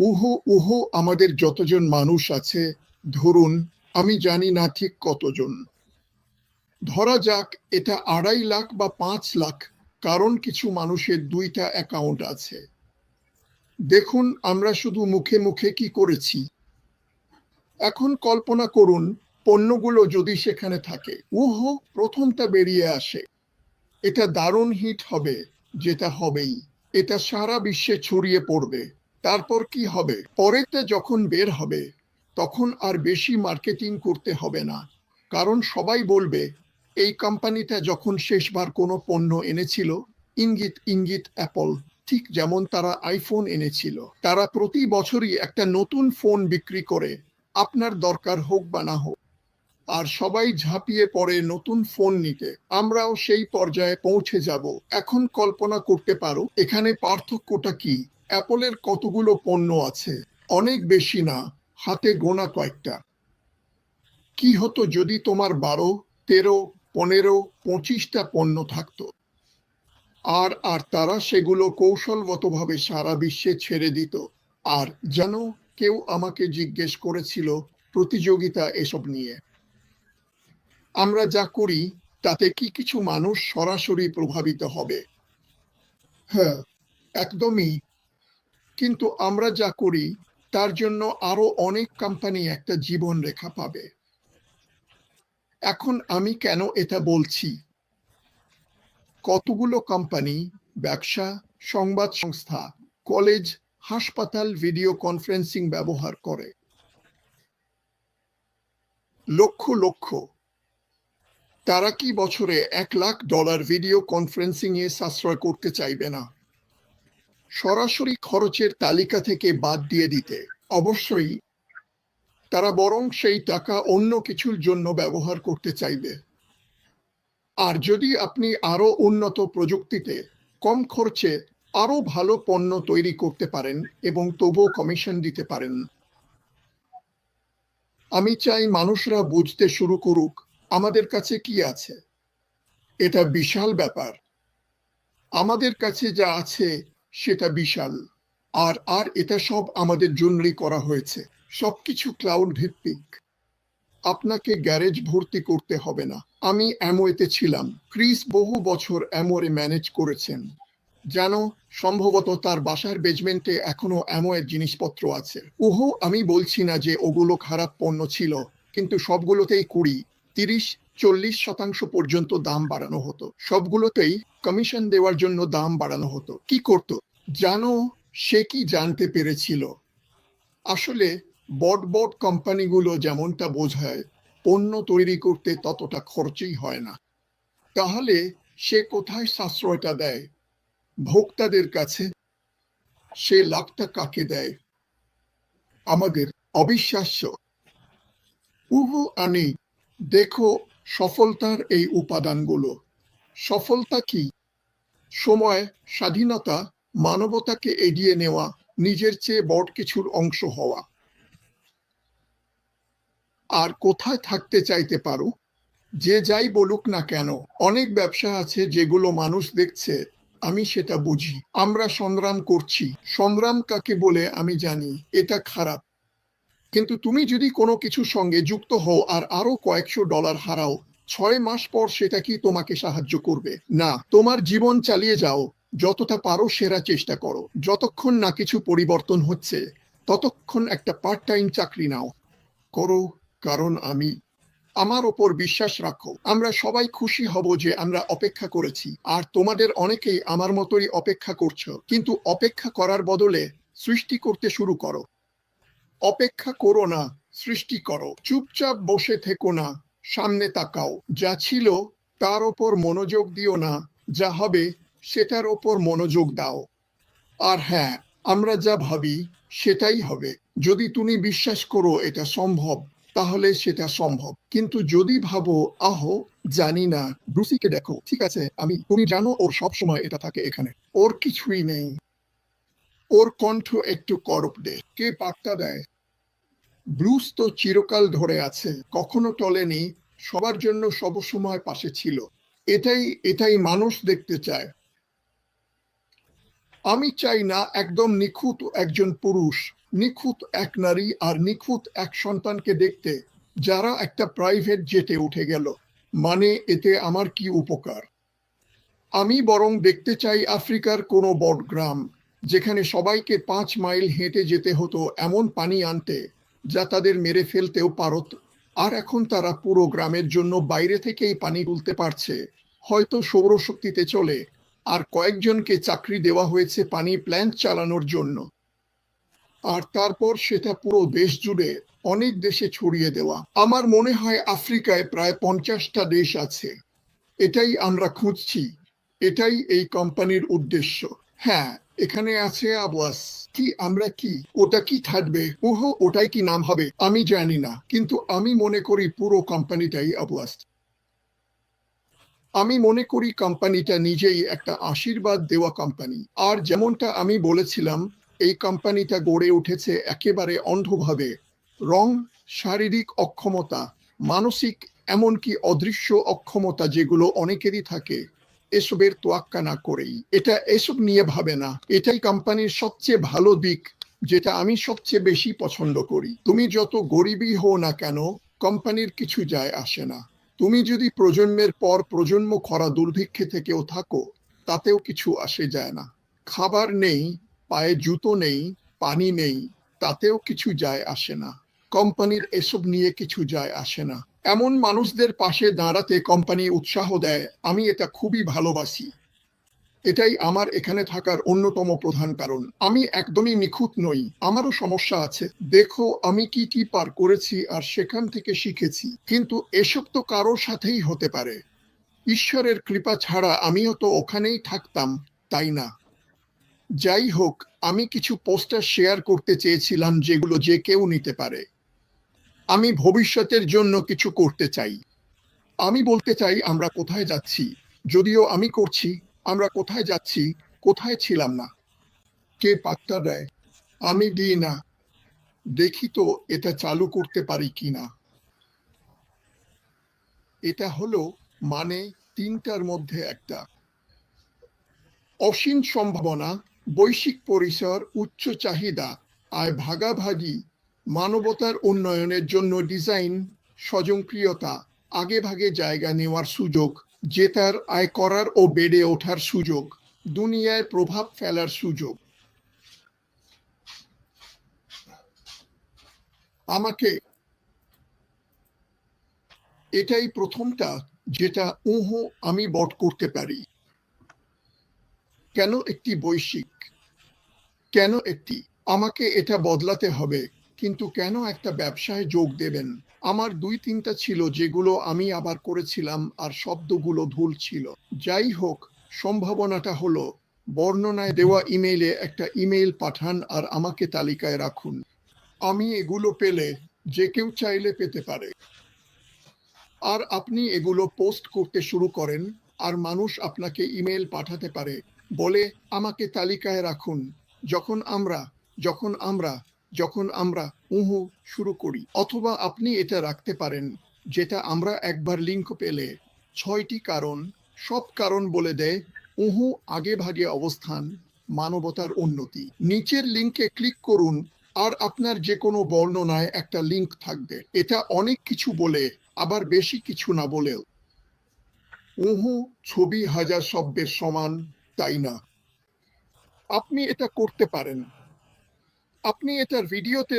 উহু উহু আমাদের যতজন মানুষ আছে, ধরুন, আমি জানি না ঠিক কতজন। ধরা যাক, এটা আড়াই লাখ বা পাঁচ লাখ, কারণ কিছু মানুষের দুইটা অ্যাকাউন্ট আছে। দেখুন, আমরা শুধু মুখে মুখে কি করেছি। এখন কল্পনা করুন, পণ্যগুলো যদি সেখানে থাকে, উহু, প্রথমটা বেরিয়ে আসে। এটা দারুণ হিট হবে, যেটা হবেই। এটা সারা বিশ্বে ছড়িয়ে পড়বে। তারপর কি হবে? পরেতে যখন বের হবে, তখন আর বেশি মার্কেটিং করতে হবে না। কারণ সবাই বলবে, এই কোম্পানিটা যখন শেষবার কোনো পণ্য এনেছিল, ইঙ্গিত ইঙ্গিত অ্যাপল, ঠিক যেমন তারা আইফোন এনেছিল। তারা প্রতি বছরই একটা নতুন ফোন বিক্রি করে, আপনার দরকার হোক বা না হোক। আর সবাই ঝাঁপিয়ে পড়ে নতুন ফোন নিতে। আমরাও সেই পর্যায়ে পৌঁছে যাব। এখন কল্পনা করতে পারো, এখানে পার্থক্যটা কি? অ্যাপলের কতগুলো পণ্য আছে? অনেক বেশি না, হাতে গোনা কয়েকটা। কি হতো যদি তোমার বারো, তেরো, পনেরো, পঁচিশটা পণ্য থাকতো? আর আর তারা সেগুলো কৌশলগতভাবে সারা বিশ্বে ছেড়ে দিত। আর যেন কেউ আমাকে জিজ্ঞেস করেছিল প্রতিযোগিতা এসব নিয়ে। আমরা যা করি, তাতে কি কিছু মানুষ সরাসরি প্রভাবিত হবে? হ্যাঁ একদমই কিন্তু আমরা যা করি, তার জন্য আরও অনেক কোম্পানি একটা জীবন রেখা পাবে। এখন আমি কেন এটা বলছি? কতগুলো কোম্পানি ব্যবসা, সংবাদ সংস্থা কলেজ হাসপাতাল ভিডিও কনফারেন্সিং ব্যবহার করে। লক্ষ লক্ষ। তারা কি বছরে এক লাখ ডলার ভিডিও কনফারেন্সিং এ সাশ্রয় করতে চাইবে না? সরাসরি খরচের তালিকা থেকে বাদ দিয়ে দিতে। অবশ্যই তারা বরং সেই টাকা অন্য কিছুর জন্য ব্যবহার করতে চাইবে। আর যদি আপনি আরও উন্নত প্রযুক্তিতে কম খরচে আরও ভালো পণ্য তৈরি করতে পারেন এবং তবুও কমিশন দিতে পারেন। আমি চাই মানুষরা বুঝতে শুরু করুক আমাদের কাছে কি আছে। এটা বিশাল ব্যাপার। আমাদের কাছে যা আছে সেটা বিশাল। আর আর এটা সব আমাদের জন্যই করা হয়েছে। সবকিছু ক্লাউড ভিত্তিক। আপনাকে গ্যারেজ ভর্তি করতে হবে না। আমি অ্যামোয়েতে ছিলাম। ক্রিস বহু বছর অ্যামোরে ম্যানেজ করেছেন। জানো সম্ভবত তার বাসার বেজমেন্টে এখনও অ্যামোয়ের জিনিসপত্র আছে। ওহো, আমি বলছি না যে ওগুলো খারাপ পণ্য ছিল, কিন্তু সবগুলোতেই কুড়ি, তিরিশ চল্লিশ শতাংশ পর্যন্ত দাম বাড়ানো হতো। সবগুলোতেই কমিশন দেওয়ার জন্য দাম বাড়ানো হতো। কি করতো? জানো, সে কি জানতে পেরেছিল? আসলে বট বড় কোম্পানিগুলো যেমনটা বোঝায়, পণ্য তৈরি করতে ততটা খরচই হয় না। তাহলে সে কোথায় সাশ্রয়টা দেয়? ভোক্তাদের কাছে সে লাভটা কাকে দেয়? আমাদের অবিশ্বাস্য। উহু, আনি, দেখো সফলতার এই উপাদানগুলো। সফলতা কি? সময়, স্বাধীনতা, মানবতাকে এগিয়ে নেওয়া, নিজের চেয়ে বড় কিছুর অংশ হওয়া। আর কোথায় থাকতে চাইতে পারো? যে যাই বলুক না কেন, অনেক ব্যবসা আছে যেগুলো মানুষ দেখছে, আমি সেটা বুঝি। আমরা সংগ্রাম করছি। সংগ্রাম কাকে বলে আমি জানি, এটা খারাপ। কিন্তু তুমি যদি কোনো কিছুর সঙ্গে যুক্ত হও আর আরও কয়েকশো ডলার হারাও, ছয় মাস পর সেটা কি তোমাকে সাহায্য করবে? না, তোমার জীবন চালিয়ে যাও, যতটা পারো সেরা চেষ্টা করো। যতক্ষণ না কিছু পরিবর্তন হচ্ছে, ততক্ষণ একটা পার্ট টাইম চাকরি নাও। করো, কারণ আমি, আমার ওপর বিশ্বাস রাখো। আমরা সবাই খুশি হব যে আমরা অপেক্ষা করেছি, আর তোমাদের অনেকেই আমার মতোই অপেক্ষা করছ। কিন্তু অপেক্ষা করার বদলে সৃষ্টি করতে শুরু করো। অপেক্ষা করো না, সৃষ্টি করো। চুপচাপ বসে থেকো না, সামনে তাকাও। যা ছিল, তার ওপর মনোযোগ দিও না, যা হবে, সেটার ওপর মনোযোগ দাও। আর হ্যাঁ আমরা যা ভাবি, সেটাই হবে। যদি তুমি বিশ্বাস করো এটা সম্ভব, তাহলে সেটা সম্ভব। কিন্তু যদি ভাবো, আহো, জানি না, ব্রুসিকে দেখো। ঠিক আছে, আমি, তুমি জানো, ওর সব সময় এটা থাকে এখানে। ওর কিছুই নেই। ওর কণ্ঠ একটু করপ দে। কে পাত্তা দেয়? ব্রুস তো চিরকাল ধরে আছে, কখনো টলেনি, সবার জন্য সবসময় পাশে ছিল। এটাই এটাই মানুষ দেখতে চায়। আমি চাই না একদম নিখুঁত একজন পুরুষ, নিখুঁত এক নারী আর নিখুঁত এক সন্তানকে দেখতে, যারা একটা প্রাইভেট জেটে উঠে গেল। মানে এতে আমার কি উপকার? আমি বরং দেখতে চাই আফ্রিকার কোনো বড় গ্রাম যেখানে সবাইকে পাঁচ মাইল হেঁটে যেতে হতো এমন পানি আনতে, যা তাদের মেরে ফেলতেও পারত। আর এখন তারা পুরো গ্রামের জন্য বাইরে থেকেই পানি তুলতে পারছে। হয়তো সৌরশক্তিতে চলে, আর কয়েকজনকে চাকরি দেওয়া হয়েছে পানি প্ল্যান্ট চালানোর জন্য। আর তারপর সেটা পুরো দেশ জুড়ে অনেক দেশে ছড়িয়ে দেওয়া। আমার মনে হয় আফ্রিকায় প্রায় পঞ্চাশটা দেশ আছে। এটাই আমরা খুঁজছি। এটাই এই কোম্পানির উদ্দেশ্য। হ্যাঁ এখানে আছে আবাস কি, আমরা কি? ওটা কি থাকবে? ওহো ওটাই কি নাম হবে? আমি জানি না, কিন্তু আমি মনে করি পুরো কোম্পানিটাই আবাস আমি মনে করি কোম্পানিটা নিজেই একটা আশীর্বাদ দেওয়া কোম্পানি। আর যেমনটা আমি বলেছিলাম, এই কোম্পানিটা গড়ে উঠেছে একেবারে অন্ধভাবে। রং, শারীরিক অক্ষমতা, মানসিক, এমনকি অদৃশ্য অক্ষমতা যেগুলো অনেকেরই থাকে। এসবের তোয়াক্কা না করেই। এটা এসব নিয়ে ভাবে না। এটাই কোম্পানির সবচেয়ে ভালো দিক, যেটা আমি সবচেয়ে বেশি পছন্দ করি। তুমি যত গরিবই হও না কেন, কোম্পানির কিছু যায় আসে না। তুমি যদি প্রজন্মের পর প্রজন্ম খরা দুর্ভিক্ষে থেকেও থাকো, তাতেও কিছু আসে যায় না। খাবার নেই, পায়ে জুতো নেই, পানি নেই, তাতেও কিছু যায় আসে না। কোম্পানির এসব নিয়ে কিছু যায় আসে না। এমন মানুষদের পাশে দাঁড়াতে কোম্পানি উৎসাহ দেয়, আমি এটা খুবই ভালোবাসি। এটাই আমার এখানে থাকার অন্যতম প্রধান কারণ। আমি একদমই নিখুঁত নই, আমারও সমস্যা আছে। দেখো, আমি কি কি পার করেছি আর সেখান থেকে শিখেছি, কিন্তু এসব তো কারোর সাথেই হতে পারে। ঈশ্বরের কৃপা ছাড়া আমিও তো ওখানেই থাকতাম, তাই না? যাই হোক, আমি কিছু পোস্টার শেয়ার করতে চেয়েছিলাম যেগুলো যে কেউ নিতে পারে। আমি ভবিষ্যতের জন্য কিছু করতে চাই। আমি বলতে চাই, আমরা কোথায় যাচ্ছি? যদিও আমি করছি, আমরা কোথায় যাচ্ছি, কোথায় ছিলাম না? কে পাত্তা দেয়? আমি দিই না। দেখি তো এটা চালু করতে পারি কি না। এটা হলো মানে তিনটার মধ্যে একটা। অসীম সম্ভাবনা, বৈশ্বিক পরিসর, উচ্চ চাহিদা, আয় ভাগাভাগি মানবতার উন্নয়নের জন্য ডিজাইন স্বয়ংক্রিয়তা আগে ভাগে জায়গা নেওয়ার সুযোগ, জেতার আয় করার ও বেড়ে ওঠার সুযোগ, দুনিয়ায় প্রভাব ফেলার সুযোগ। আমাকে এটাই প্রথমটা যেটা উহ আমি বট করতে পারি। কেন একটি বৈশ্বিক? কেন একটি? আমাকে এটা বদলাতে হবে। কিন্তু কেন একটা ব্যবসায় যোগ দেবেন? আমার দুই তিনটা ছিল যেগুলো আমি আবার করেছিলাম আর শব্দগুলো ভুল ছিল। যাই হোক, সম্ভাবনাটা হলো, বর্ণনায় দেওয়া ইমেইলে একটা ইমেইল পাঠান আর আমাকে তালিকায় রাখুন। আমি এগুলো পেলে যে কেউ চাইলে পেতে পারে। আর আপনি এগুলো পোস্ট করতে শুরু করেন আর মানুষ আপনাকে ইমেল পাঠাতে পারে। বলে, আমাকে তালিকায় রাখুন। যখন আমরা যখন আমরা যখন আমরা উহু শুরু করি, অথবা আপনি এটা রাখতে পারেন, যেটা আমরা একবার লিঙ্ক পেলে। ছয়টি কারণ, সব কারণ বলে দেয়, উহু আগে ভাগে অবস্থান, মানবতার উন্নতি। নিচের লিঙ্কে ক্লিক করুন, আর আপনার যে কোনো বর্ণনায় একটা লিঙ্ক থাকবে। এটা অনেক কিছু বলে, আবার বেশি কিছু না বলেও। উহু ছবি হাজার শব্দের সমান, তাই না? আপনি এটা করতে পারেন। আপনি এটার ভিডিওতে